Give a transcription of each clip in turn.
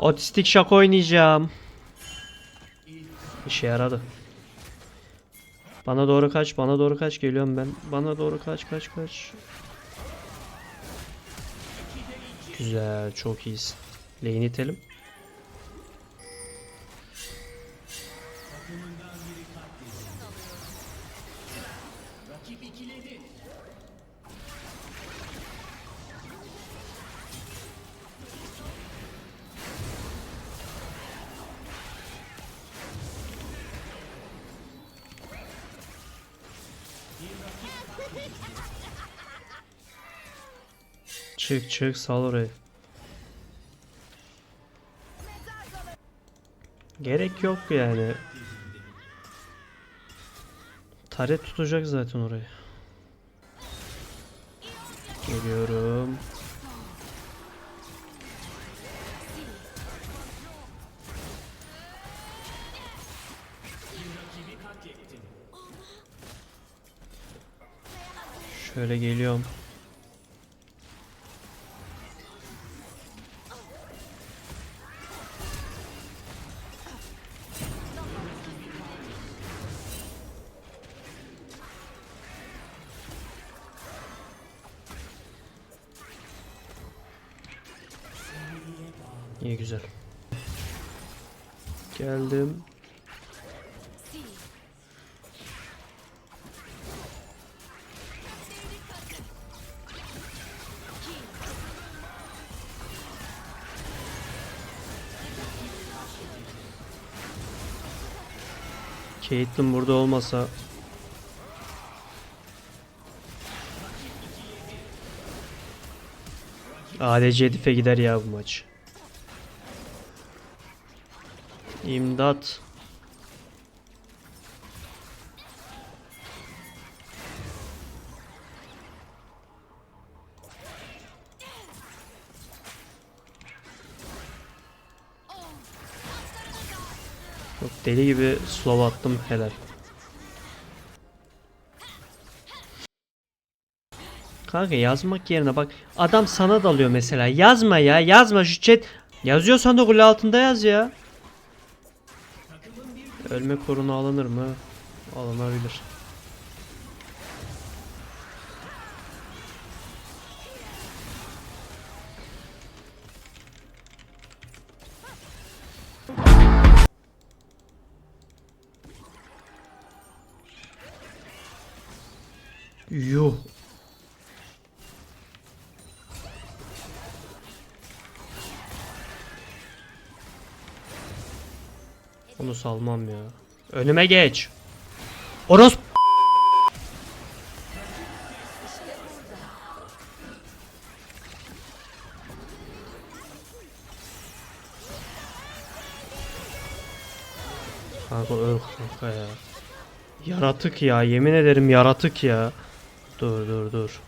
Otistik şaka oynayacağım. İşe yaradı. Bana doğru kaç, bana doğru kaç geliyorum ben. Bana doğru kaç, kaç, kaç. Güzel, çok iyisin. Lane itelim. Çık çık sal orayı. Gerek yok yani. Taret tutacak zaten orayı. Geliyorum. Şöyle geliyorum. İyi güzel. Geldim. Caitlyn burada olmasa ADC Edif'e gider ya bu maç. İmdat. Çok deli gibi slow attım helal. Kanka yazmak yerine bak adam sana dalıyor mesela yazma ya yazma şu chat yazıyorsan da gol altında yaz ya. Ölme korunu alınır mı? Alınabilir. Yuh. Onu salmam ya. Önüme geç. Oros Kanka öl kanka ya. Yaratık ya yemin ederim yaratık ya. Dur dur dur.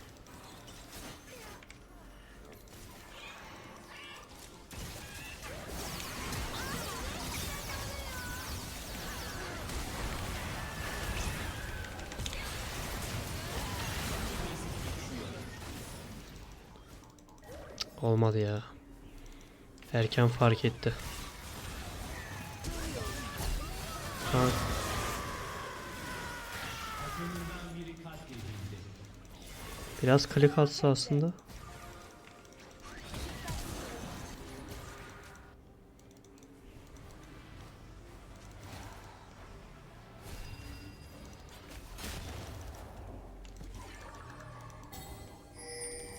Olmadı ya. Erken fark etti. Ha. Biraz klik atsa aslında.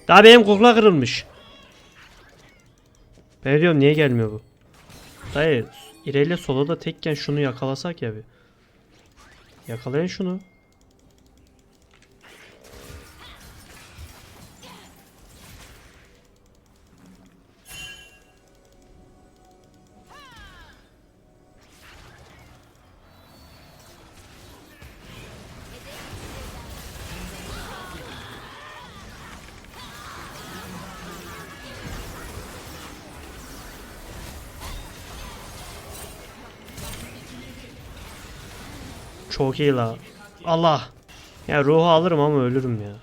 Daha benim kukla kırılmış. Ben diyorum niye gelmiyor bu? Hayır. İreyle sola da tekken şunu yakalasak ya bir. Yakalayın şunu. Çok iyi la. Allah. Ya ruhu alırım ama ölürüm ya.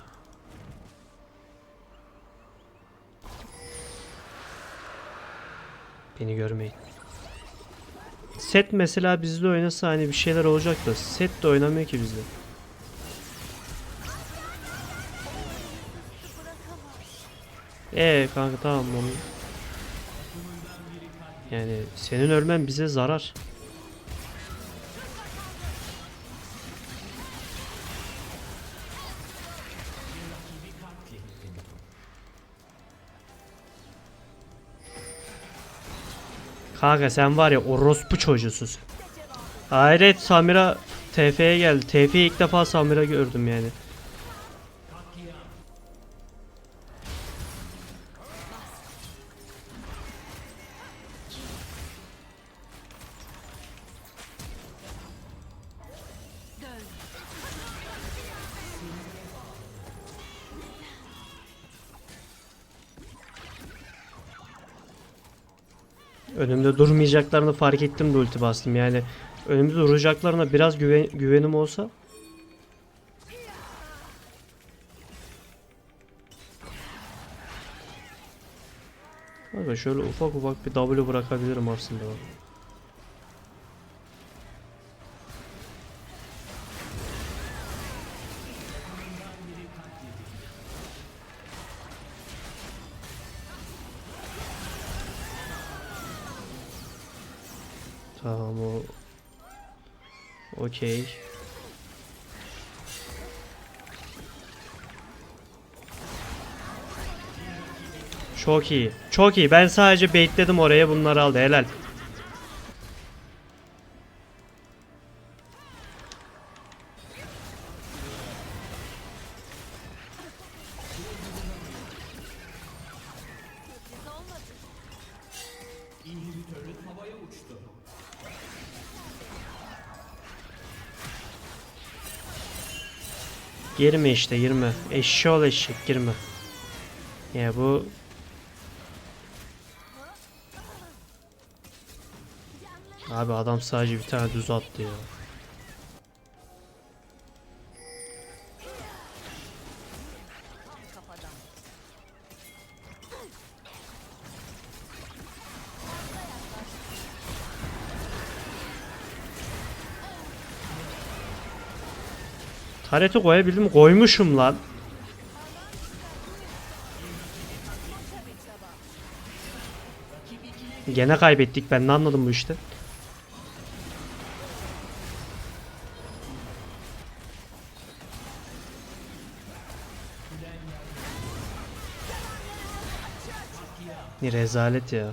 Beni görmeyin. Set mesela bizle oynasa hani bir şeyler olacak da set de oynamıyor ki bizle. Ee kanka tamam onu. Yani senin ölmen bize zarar. Kanka sen var ya orospu çocuğusun. Hayret Samira TF'ye geldi. TF'ye ilk defa Samira gördüm yani. Önümde durmayacaklarını fark ettim de ulti bastım yani. Önümde duracaklarına biraz güven, güvenim olsa. Şöyle ufak ufak bir W bırakabilirim aslında. bak. Tamam o. Okey. Çok iyi. Çok iyi. Ben sadece baitledim oraya bunları aldı. Helal. Girme işte girme. Eşşoğlu eşek girme. Ya bu Abi adam sadece bir tane düz attı ya. Tareti koyabildim koymuşum lan. Gene kaybettik ben ne anladım bu işte. Rezalet ya.